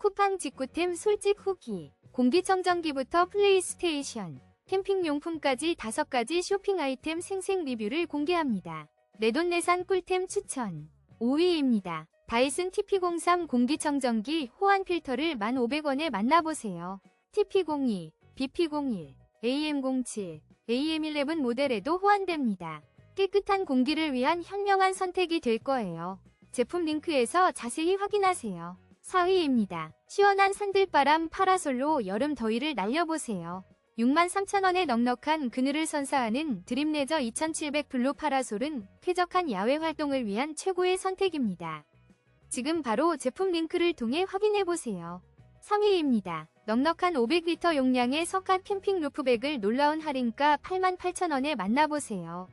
쿠팡 직구템 솔직 후기, 공기청정기부터 플레이스테이션, 캠핑용품까지 5가지 쇼핑 아이템 생생 리뷰를 공개합니다. 내돈내산 꿀템 추천 5위입니다. 다이슨 TP03 공기청정기 호환 필터를 1,500원에 만나보세요. TP02, BP01, AM07, AM11 모델에도 호환됩니다. 깨끗한 공기를 위한 현명한 선택이 될 거예요. 제품 링크에서 자세히 확인하세요. 4위입니다. 시원한 산들바람 파라솔로 여름 더위를 날려보세요. 63,000원의 넉넉한 그늘을 선사하는 드림레저 2700 블루 파라솔은 쾌적한 야외 활동을 위한 최고의 선택입니다. 지금 바로 제품 링크를 통해 확인해보세요. 3위입니다. 넉넉한 500리터 용량의 석가 캠핑 루프백을 놀라운 할인가 88,000원에 만나보세요.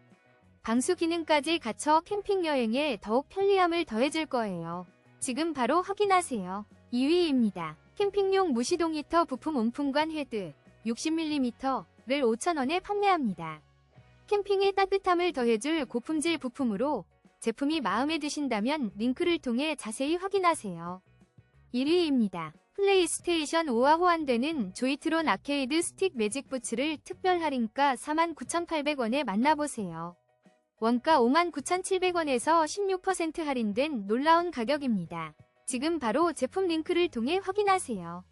방수 기능까지 갖춰 캠핑 여행에 더욱 편리함을 더해줄 거예요. 지금 바로 확인하세요. 2위입니다. 캠핑용 무시동 히터 부품 온풍관 헤드 60mm를 5,000원에 판매합니다. 캠핑의 따뜻함을 더해줄 고품질 부품으로 제품이 마음에 드신다면 링크를 통해 자세히 확인하세요. 1위입니다. 플레이스테이션 5와 호환되는 조이트론 아케이드 스틱 매직 부츠를 특별 할인가 49,800원에 만나보세요. 원가 59,700원에서 16% 할인된 놀라운 가격입니다. 지금 바로 제품 링크를 통해 확인하세요.